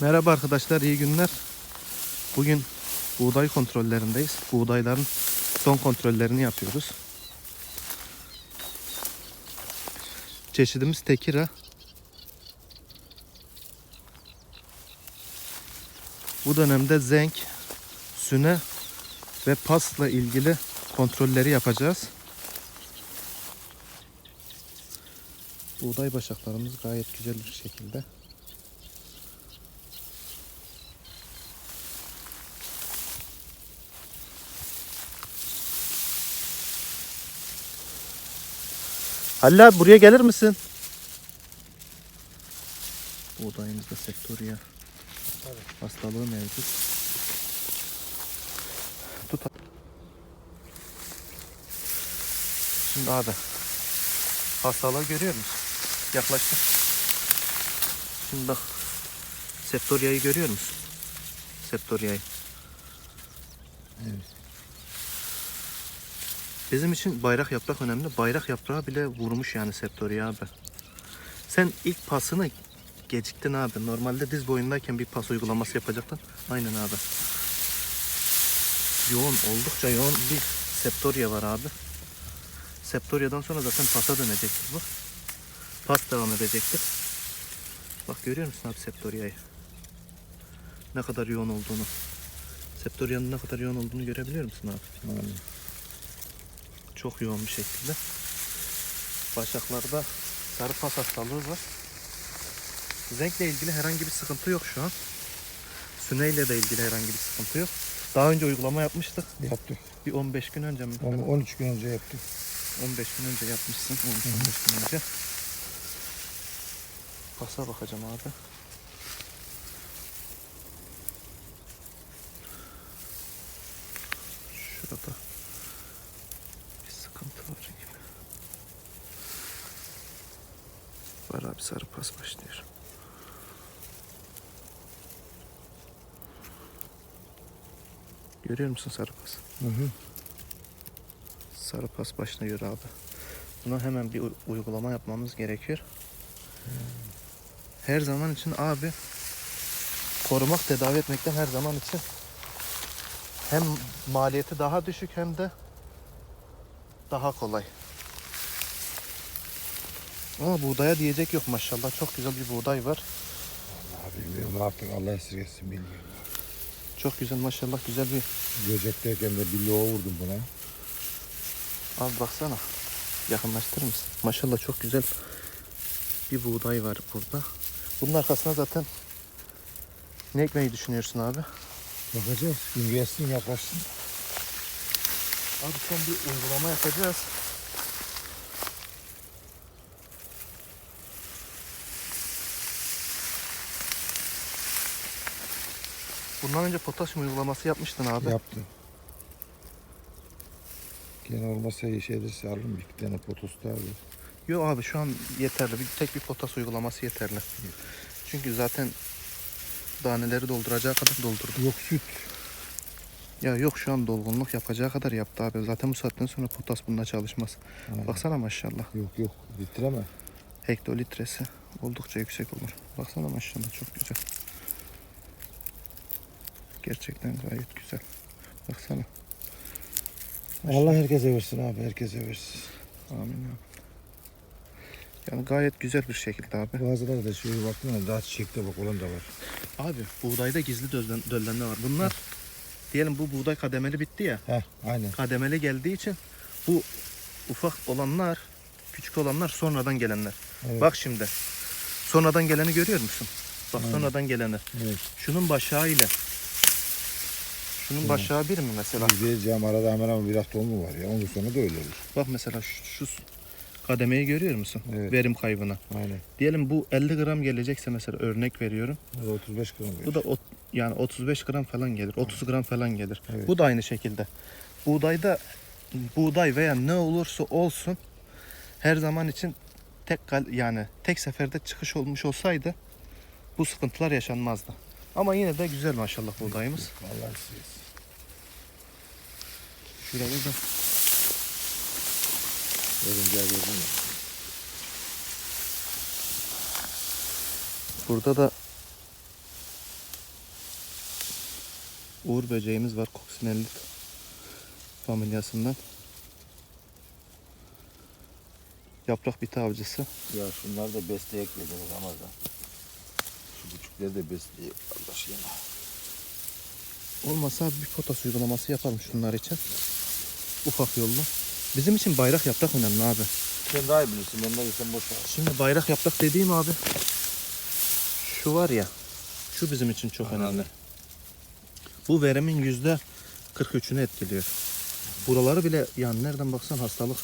Merhaba arkadaşlar, iyi günler. Bugün buğday kontrollerindeyiz. Buğdayların son kontrollerini yapıyoruz. Çeşidimiz tekira. Bu dönemde zenk, süne ve pasla ilgili kontrolleri yapacağız. Buğday başaklarımız gayet güzel bir şekilde. Halil abi buraya gelir misin? Buğdayımızda sektörüye hastalığı mevcut. Tut. Şimdi abi hastalığı görüyor musun? Yaklaştı. Şimdi bak septoryayı görüyor musun? Septoryayı. Evet. Bizim için bayrak yaprak önemli. Bayrak yaprağı bile vurmuş yani septorya abi. Sen ilk pasını geciktin abi. Normalde diz boyundayken bir pas uygulaması yapacaktın. Aynen abi. Yoğun, oldukça yoğun bir septorya var abi. Septoryadan sonra zaten pasa dönecektir bu. Pas devam edecektir. Bak görüyor musun abi septoryayı? Ne kadar yoğun olduğunu. Septoryanın ne kadar yoğun olduğunu görebiliyor musun abi? Aynen. Çok yoğun bir şekilde. Başaklarda sarı pas hastalığı var. Zenkle ilgili herhangi bir sıkıntı yok şu an. Süneyle de ilgili herhangi bir sıkıntı yok. Daha önce uygulama yapmıştık. Yaptık. Bir 15 gün önce mi? Onu 13 gün önce yaptık. 15 gün önce yapmışsın. 13-15 gün önce. Pasa bakacağım abi. Şurada bir sıkıntı var gibi. Var abi sarı pas başlıyor. Görüyor musun sarı pas? Hı hı. Sarı pas başlıyor abi. Buna hemen bir uygulama yapmamız gerekiyor. Her zaman için abi korumak, tedavi etmekten her zaman için hem maliyeti daha düşük hem de daha kolay. Ama buğdaya diyecek yok maşallah. Çok güzel bir buğday var. Abi bilmiyorum artık Allah esirgesin bilmiyorum. Çok güzel maşallah güzel bir Göcekteyken de bir loğa vurdum buna. Abi baksana. Yakınlaştırır mısın? Maşallah çok güzel bir buğday var burada. Bunun arkasına zaten ne ekmeği düşünüyorsun abi? Bakacağız. Gün gelsin yaklaşsın. Abi son bir uygulama yapacağız. Bundan önce potasyum uygulaması yapmıştın abi. Yaptım. Gene olmasa iyi şeylerse alırım. Bir tane potos daha alır. Yok abi şu an yeterli. Bir tek bir potas uygulaması yeterli. Çünkü zaten daneleri dolduracağı kadar doldurdu. Yok süt. Ya yok şu an dolgunluk yapacağı kadar yaptı abi. Zaten bu saatten sonra potas bunda çalışmaz. Aynen. Baksana maşallah. Yok yok. Bitireme. Hektolitresi oldukça yüksek olur. Baksana maşallah çok güzel. Gerçekten gayet güzel. Baksana. Allah herkese versin abi. Herkese versin. Amin ya. Yani gayet güzel bir şekilde abi. Bazıları da şöyle baktığında daha çiçekte bak olan da var. Abi buğdayda gizli döllen, döllenme var. Bunlar diyelim bu buğday kademeli bitti ya. Heh aynen. Kademeli geldiği için bu ufak olanlar, küçük olanlar sonradan gelenler. Evet. Bak şimdi. Sonradan geleni görüyor musun? Bak Aynen. sonradan geleni. Evet. Şunun başağı ile. Şunun başağı bir mi mesela? Diyeceğim arada hemen ama biraz tohumu var ya. Ondan sonra da öyle olur. Bak mesela şu, şu kademeyi görüyor musun? Evet. Verim kaybına. Aynen. Diyelim bu 50 gram gelecekse mesela örnek veriyorum. Bu da 35 gram. Bu da ot, yani 35 gram falan gelir. 30 gram falan gelir. Evet. Bu da aynı şekilde. Buğdayda buğday veya ne olursa olsun her zaman için tek yani tek seferde çıkış olmuş olsaydı bu sıkıntılar yaşanmazdı. Ama yine de güzel maşallah buğdayımız. Allah siz. Şurada da Örümceği gördün mü? burada da Uğur böceğimiz var. Coccinelli familyasından. Yaprak biti avcısı. Ya şunlar da besleyek dedim Ramazan. Şu küçükleri de besleyek Allah. Olmasa bir potas uygulaması yapalım şunlar için. Ufak yolla. Bizim için bayrak yaprak önemli abi. Sen daha iyi bilirsin. Ben ne desem boş ver. Şimdi bayrak yaprak dediğim abi. Şu var ya. Şu bizim için çok Anladım. önemli. Bu verimin yüzde 43'ünü etkiliyor. Buraları bile yani nereden baksan hastalık